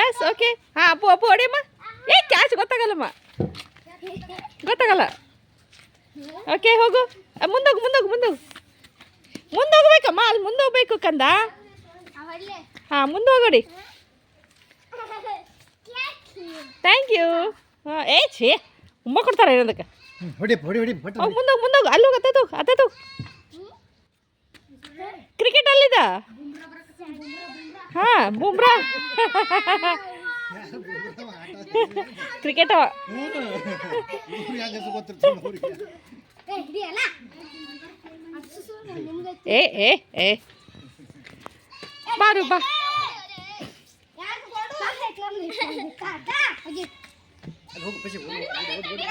Yes okay ಹಾಂ ಅಪ್ಪು ಅಪ್ಪು ಹೊಡಿಯಮ್ಮ. ಏ catch ಗೊತ್ತಾಗಲ್ಲಮ್ಮ. ಗೊತ್ತಾಗಲ್ಲ. ಓಕೆ ಹೋಗು. ಮುಂದೋಗು ಮುಂದೋಗು ಮುಂದೋಗು. ಮುಂದೆ ಹೋಗ್ಬೇಕಮ್ಮ ಅಲ್ಲಿ ಮುಂದೆ ಹೋಗ್ಬೇಕು ಕಂದ. ಹಾಂ ಮುಂದೆ ಹೋಗೋಡಿ ಥ್ಯಾಂಕ್ ಯು ಹಾಂ ಏ ಛೇ ಉಮ್ಮ ಕೊಡ್ತಾರೆ ಏನದಕ್ಕೆ? ಮುಂದೋಗಿ ಮುಂದೋಗಿ ಅಲ್ಲಿ ಹೋಗಿ ಅತ್ತದು ಅತ್ತದು ಕ್ರಿಕೆಟ್ ಅಲ್ಲಿದ ಹಾಂ ಬುಮ್ರಾ ಕ್ರಿಕೆಟ್ ಅವ ಯಾಕೆ ಗೊತ್ತಿರ್ತಾನೆ ಅವ್ರಿಗೆ ಏ ಏ ಏ ಬಾರು ಬಾ ಅಲ್ಲಿ ಹೋಗು ಪಶಿ ಹೋಗು ಓಡು, ಓಡು,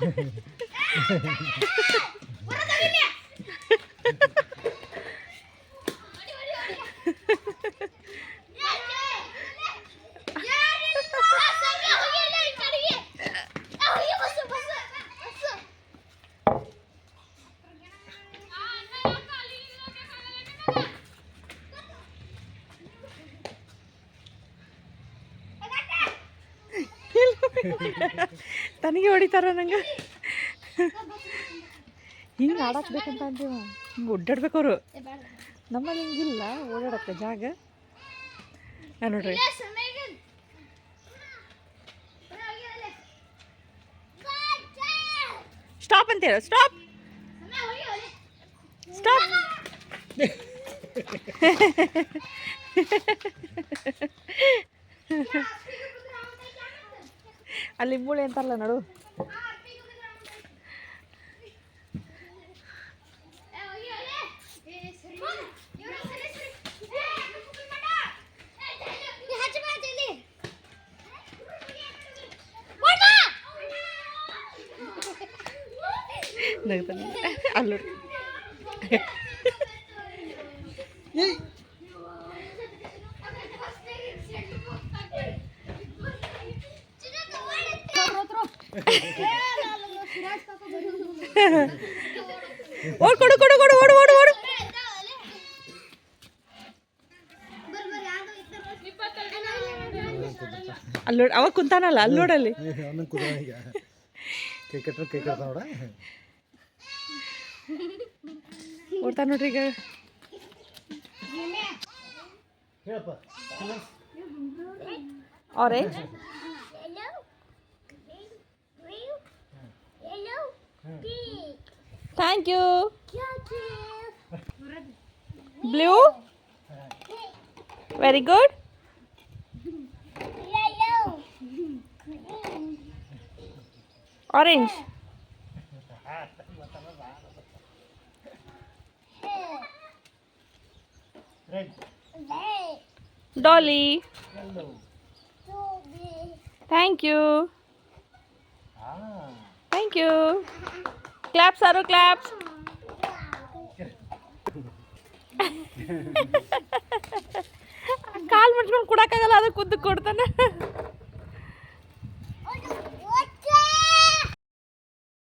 What are you doing? ತನಗೆ ಹೊಡಿತಾರ ನಂಗೆ? ಹಿಂಗೆ ಆಡಕ್ಕೆ ಬೇಕಂತ ಅಂತೀವ ಹಿಂಗೆ ಒಡ್ಡಾಡ್ಬೇಕು ಅವರು. ನಮ್ಮಲ್ಲಿ ಹಿಂಗಿಲ್ಲ ಓಡಾಡಕ್ಕೆ ಜಾಗ. ನೋಡ್ರಿ. ಸ್ಟಾಪ್ ಅಂತ ಹೇಳ, stop. Stop. ಅಲ್ಲಿ ಮೂಳೆ ಅಂತಾರಲ್ಲ ನೋಡು ನಗ್ತಾನೆ ಅಲ್ಲಿ ಓಡ್ ಕೊಡು ಕೊಡು ಕೊಡು ಓಡು ಓಡು ಓಡು. ಅಲ್ಲಿ ಅವಾಗ ಕುಂತಾನಲ್ಲ ಅಲ್ಲಿ ನೋಡಲ್ಲಿ. ಓಡ್ತಾ ನೋಡ್ರಿ ಈಗ. Orange thank you blue very good orange red Daali yellow thank you ಹಾಂ Thank you claps ಆರು ಕ್ಲಾಪ್ಸ್ ಕಾಲು ಮುಟ್ಕೊಂಡು ಕೊಡೋಕ್ಕಾಗಲ್ಲ ಅದಕ್ಕೆ ಉದ್ದಕ್ಕೆ ಕೊಡ್ತಾನೆ.